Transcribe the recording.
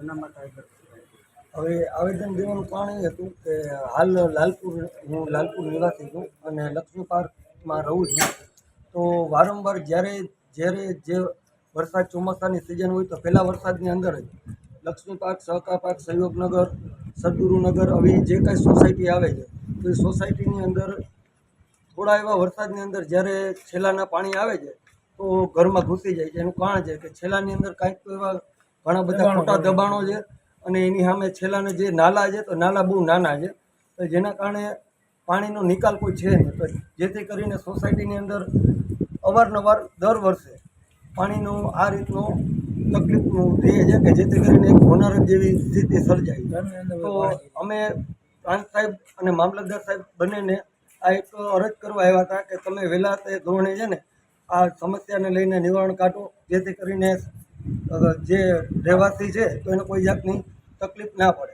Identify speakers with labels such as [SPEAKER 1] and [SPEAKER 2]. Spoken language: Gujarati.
[SPEAKER 1] એના માટે
[SPEAKER 2] હવે આવેદન દેવાનું કારણ એ હતું કે હાલ લાલપુર, હું લાલપુર નિવાસી છું અને લક્ષ્મી પાર્કમાં રહું છું. તો વારંવાર જ્યારે જ્યારે જે વરસાદ ચોમાસાની સિઝન હોય તો પહેલાં વરસાદની અંદર જ લક્ષ્મી પાર્ક સહકાર પાર્ક, સહયોગનગર, સદગુરુનગર આવી જે કાંઈ સોસાયટી આવે છે, તો એ સોસાયટીની અંદર થોડા એવા વરસાદની અંદર જ્યારે છેલ્લાના પાણી આવે છે, તો ઘરમાં ઘૂસી જાય છે. એનું કારણ છે કે છેલ્લાની અંદર કાંઈક તો એવા ઘણા બધા મોટા દબાણો છે અને એની સામે છેલ્લાના જે નાલા છે તો નાલા બહુ નાના છે. તો જેના કારણે પાણીનો નિકાલ કોઈ છે નહીં. તો જેથી કરીને સોસાયટીની અંદર અવારનવાર દર વર્ષે પાણીનો આ રીતનો તકલીફનું રહે છે કે જેથી કરીને એક હોનારત જેવી સ્થિતિ સર્જાય. તો અમે પ્રાંત સાહેબ અને મામલતદાર સાહેબ બંનેને આ એક અરજ કરવા આવ્યા હતા કે તમે વહેલા તે ધોરણે છે ને આ સમસ્યાને લઈને નિવારણ કાઢો. જેથી કરીને જે રહેવાસી છે તો એને કોઈ જાતની તકલીફ ના પડે.